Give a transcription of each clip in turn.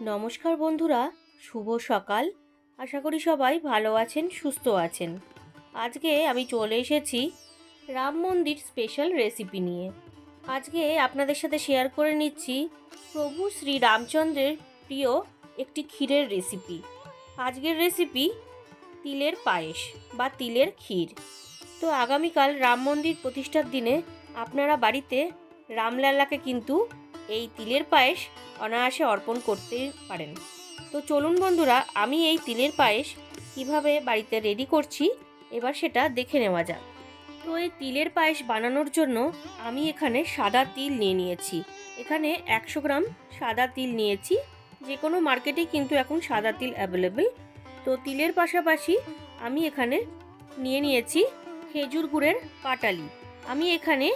নমস্কার বন্ধুরা, শুভ সকাল। আশা করি সবাই ভালো আছেন, সুস্থ আছেন। আজকে আমি চলে এসেছি রাম মন্দির স্পেশাল রেসিপি নিয়ে। আজকে আপনাদের সাথে শেয়ার করে নিচ্ছি প্রভু শ্রী রামচন্দ্রের প্রিয় একটি ক্ষীরের রেসিপি আজকের রেসিপি তিলের পায়েস বা তিলের ক্ষীর। তো আগামীকাল রাম মন্দির প্রতিষ্ঠার দিনে আপনারা বাড়িতে রামলাল্লাকে কিন্তু এই তিলের পায়েস অনায়াসে অর্পণ করতে পারেন। তো চলুন বন্ধুরা, আমি এই তিলের পায়েস কীভাবে বাড়িতে রেডি করছি, এবার সেটা দেখে নেওয়া যাক। তো এই তিলের পায়েস বানানোর জন্য আমি এখানে সাদা তিল নিয়ে নিয়েছি। এখানে একশো গ্রাম সাদা তিল নিয়েছি। যে কোনো মার্কেটেই কিন্তু এখন সাদা তিল অ্যাভেলেবেল তো তিলের পাশাপাশি আমি এখানে নিয়ে নিয়েছি খেজুর গুড়ের পাটালি আমি এখানে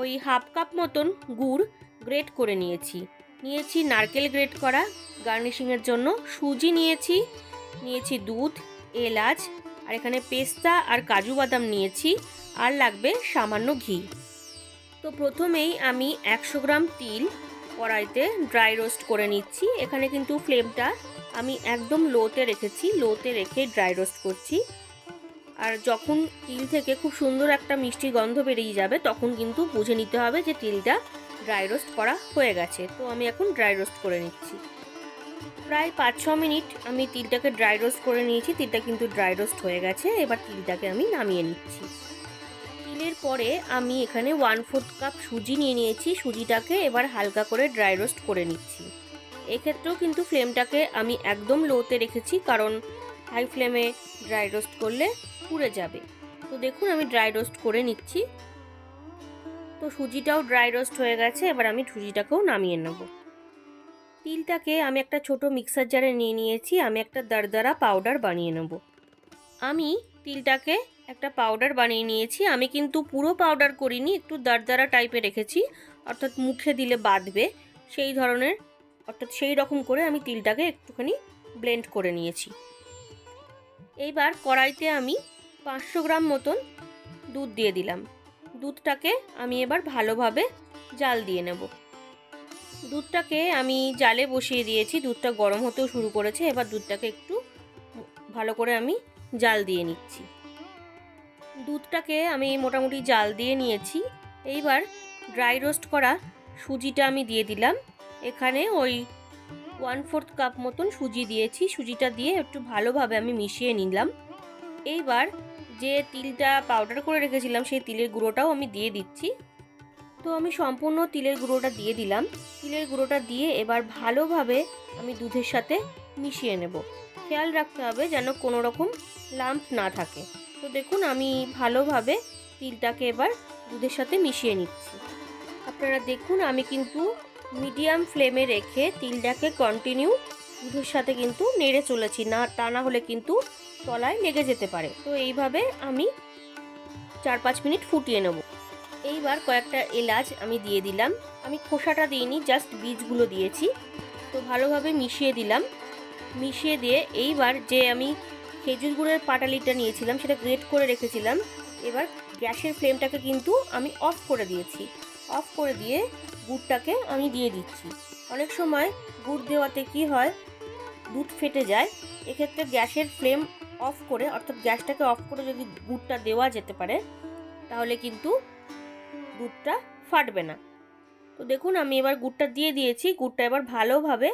ওই হাফ কাপ মতন গুড় গ্রেট করে নিয়েছি। নিয়েছি নারকেল গ্রেট করা, গার্নিশিংয়ের জন্য সুজি নিয়েছি নিয়েছি দুধ, এলাচ, আর এখানে পেস্তা আর কাজু বাদাম নিয়েছি, আর লাগবে সামান্য ঘি। তো প্রথমেই আমি একশো গ্রাম তিল কড়াইতে ড্রাই রোস্ট করে নিচ্ছি। এখানে কিন্তু ফ্লেমটা আমি একদম লোতে রেখেছি, লোতে রেখে ড্রাই রোস্ট করছি। আর যখন তিল থেকে খুব সুন্দর একটা মিষ্টি গন্ধ বেরিয়ে যাবে, তখন কিন্তু বুঝে নিতে হবে যে তিলটা ড্রাই রোস্ট করা হয়ে গেছে। তো আমি এখন ড্রাই রোস্ট করে নিচ্ছি। প্রায় পাঁচ ছ মিনিট আমি তিলটাকে ড্রাই রোস্ট করে নিয়েছি। তিলটা কিন্তু ড্রাই রোস্ট হয়ে গেছে। এবার তিলটাকে আমি নামিয়ে নিচ্ছি। তিলের পরে আমি এখানে ওয়ান ফোর্থ কাপ সুজি নিয়ে নিয়েছি। সুজিটাকে এবার হালকা করে ড্রাই রোস্ট করে নিচ্ছি। এক্ষেত্রেও কিন্তু ফ্লেমটাকে আমি একদম লোতে রেখেছি, কারণ হাই ফ্লেমে ড্রাই রোস্ট করলে পুড়ে যাবে। তো দেখুন, আমি ড্রাই রোস্ট করে নিচ্ছি। তো সুজিটাও ড্রাই রোস্ট হয়ে গেছে, এবার আমি সুজিটাকেও নামিয়ে নেব। তিলটাকে আমি একটা ছোট মিক্সার জারে নিয়ে নিয়েছি, আমি একটা দরদরা পাউডার বানিয়ে নেব। আমি তিলটাকে একটা পাউডার বানিয়ে নিয়েছি, আমি কিন্তু পুরো পাউডার করিনি, একটু দরদরা টাইপে রেখেছি, অর্থাৎ মুখে দিলে বাঁধবে, সেই ধরনের, অর্থাৎ সেই রকম করে আমি তিলটাকে একটুখানি ব্লেন্ড করে নিয়েছি। এইবার কড়াইতে আমি পাঁচশো গ্রাম মতন দুধ দিয়ে দিলাম। দুধটাকে আমি এবার ভালোভাবে জাল দিয়ে নেব। দুধটাকে আমি জালে বসিয়ে দিয়েছি। দুধটা গরম হতেও শুরু করেছে। এবার দুধটাকে একটু ভালো করে আমি জাল দিয়ে নিচ্ছি। দুধটাকে আমি মোটামুটি জাল দিয়ে নিয়েছি। এইবার ড্রাই রোস্ট করা সুজিটা আমি দিয়ে দিলাম। এখানে ওই ওয়ান ফোর্থ কাপ মতন সুজি দিয়েছি। সুজিটা দিয়ে একটু ভালোভাবে আমি মিশিয়ে নিলাম। এইবার যে তিলটা পাউডার করে রেখেছিলাম, সেই তিলের গুঁড়োটাও আমি দিয়ে দিচ্ছি। তো আমি সম্পূর্ণ তিলের গুঁড়োটা দিয়ে দিলাম। তিলের গুঁড়োটা দিয়ে এবার ভালোভাবে আমি দুধের সাথে মিশিয়ে নেব। খেয়াল রাখতে হবে যেন কোনো রকম লাম্প না থাকে। তো দেখুন, আমি ভালোভাবে তিলটাকে এবার দুধের সাথে মিশিয়ে নিচ্ছি। আপনারা দেখুন, আমি কিন্তু মিডিয়াম ফ্লেমে রেখে তিলটাকে কন্টিনিউ দুধের সাথে কিন্তু নেড়ে চলেছি। না, তা না হলে কিন্তু তলায় লেগে যেতে পারে। তো এইভাবে আমি চার পাঁচ মিনিট ফুটিয়ে নেব। এইবার কয়েকটা এলাচ আমি দিয়ে দিলাম। আমি খোসাটা দিইনি জাস্ট বীজগুলো দিয়েছি। তো ভালোভাবে মিশিয়ে দিলাম। মিশিয়ে দিয়ে এইবার যে আমি খেজুর গুড়ের পাটালিটা নিয়েছিলাম, সেটা গ্রেট করে রেখেছিলাম। এবার গ্যাসের ফ্লেমটাকে কিন্তু আমি অফ করে দিয়েছি। অফ করে দিয়ে গুড়টাকে আমি দিয়ে দিচ্ছি। অনেক সময় গুড় দেওয়াতে কি হয়, দুধ ফেটে যায়। এক্ষেত্রে গ্যাসের ফ্লেম অফ করে, অর্থাৎ গ্যাসটাকে অফ করে যদি গুড়টা দেওয়া যেতে পারে, তাহলে কিন্তু দুধটা ফাটবে না। তো দেখুন, আমি এবার গুড়টা দিয়ে দিয়েছি, গুড়টা এবার ভালোভাবে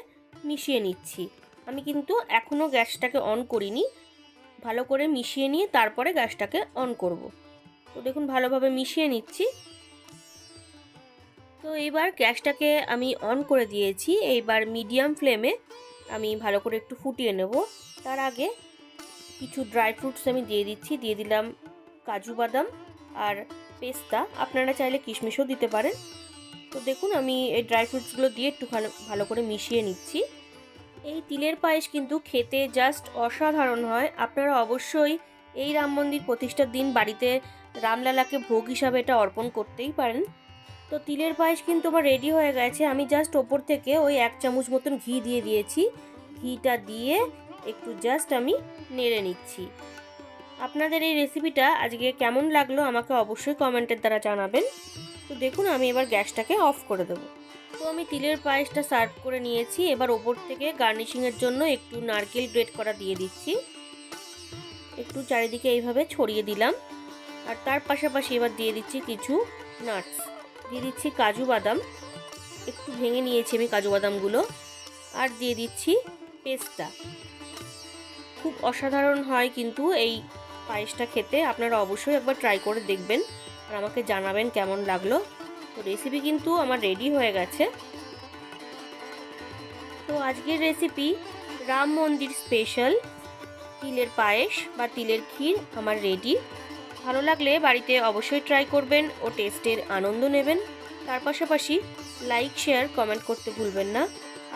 মিশিয়ে নিচ্ছি। আমি কিন্তু এখনও গ্যাসটাকে অন করিনি, ভালো করে মিশিয়ে নিয়ে তারপরে গ্যাসটাকে অন করব। তো দেখুন, ভালোভাবে মিশিয়ে নিচ্ছি। তো এইবার গ্যাসটাকে আমি অন করে দিয়েছি, এইবার মিডিয়াম ফ্লেমে আমি ভালো করে একটু ফুটিয়ে নেব। তার আগে কিছু ড্রাই ফ্রুটস আমি দিয়ে দিচ্ছি। দিয়ে দিলাম কাজু বাদাম আর পেস্তা। আপনারা চাইলে কিশমিশও দিতে পারেন। তো দেখুন, আমি এই ড্রাই ফ্রুটসগুলো দিয়ে একটু ভালো করে মিশিয়ে নিচ্ছি। এই তিলের পায়েস কিন্তু খেতে জাস্ট অসাধারণ হয়। আপনারা অবশ্যই এই রাম মন্দির প্রতিষ্ঠার দিন বাড়িতে রামলালাকে ভোগ হিসাবে এটা অর্পণ করতেই পারেন। তো তিলের পায়েস কিন্তু আমার রেডি হয়ে গেছে। আমি জাস্ট ওপর থেকে ওই এক চামচ মতন ঘি দিয়ে দিয়েছি। ঘিটা দিয়ে একটু জাস্ট আমি নেড়ে নিচ্ছি। আপনাদের এই রেসিপিটা আজকে কেমন লাগল আমাকে অবশ্যই কমেন্টের দ্বারা জানাবেন। তো দেখুন, আমি এবার গ্যাসটাকে অফ করে দেবো। তো আমি তিলের পায়েসটা সার্ভ করে নিয়েছি। এবার ওপর থেকে গার্নিশিংয়ের জন্য একটু নারকেল গ্রেট করা দিয়ে দিচ্ছি। একটু চারিদিকে এইভাবে ছড়িয়ে দিলাম। আর তার পাশাপাশি এবার দিয়ে দিচ্ছি কিছু নাটস দিয়ে দিচ্ছি কাজু বাদাম। একটু ভেঙে নিয়েছি আমি কাজু বাদামগুলো। আর দিয়ে দিচ্ছি পেস্তা। খুব অসাধারণ হয় কিন্তু এই পায়েসটা খেতে। আপনারা অবশ্যই একবার ট্রাই করে দেখবেন আর আমাকে জানাবেন কেমন লাগল। তো রেসিপি কিন্তু আমার রেডি হয়ে গেছে। তো আজকের রেসিপি রাম মন্দির স্পেশাল তিলের পায়েস বা তিলের ক্ষীর আমার রেডি ভালো লাগলে বাড়িতে অবশ্যই ট্রাই করবেন ও টেস্টের আনন্দ নেবেন। তার পাশাপাশি লাইক শেয়ার কমেন্ট করতে ভুলবেন না।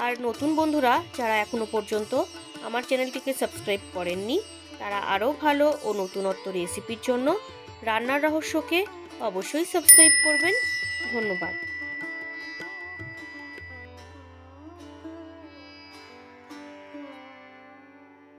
আর নতুন বন্ধুরা যারা এখনও পর্যন্ত আমার চ্যানেলটিকে সাবস্ক্রাইব করেননি, তারা আরও ভালো ও নতুনত্ব রেসিপির জন্য রান্নার রহস্যকে অবশ্যই সাবস্ক্রাইব করবেন। ধন্যবাদ।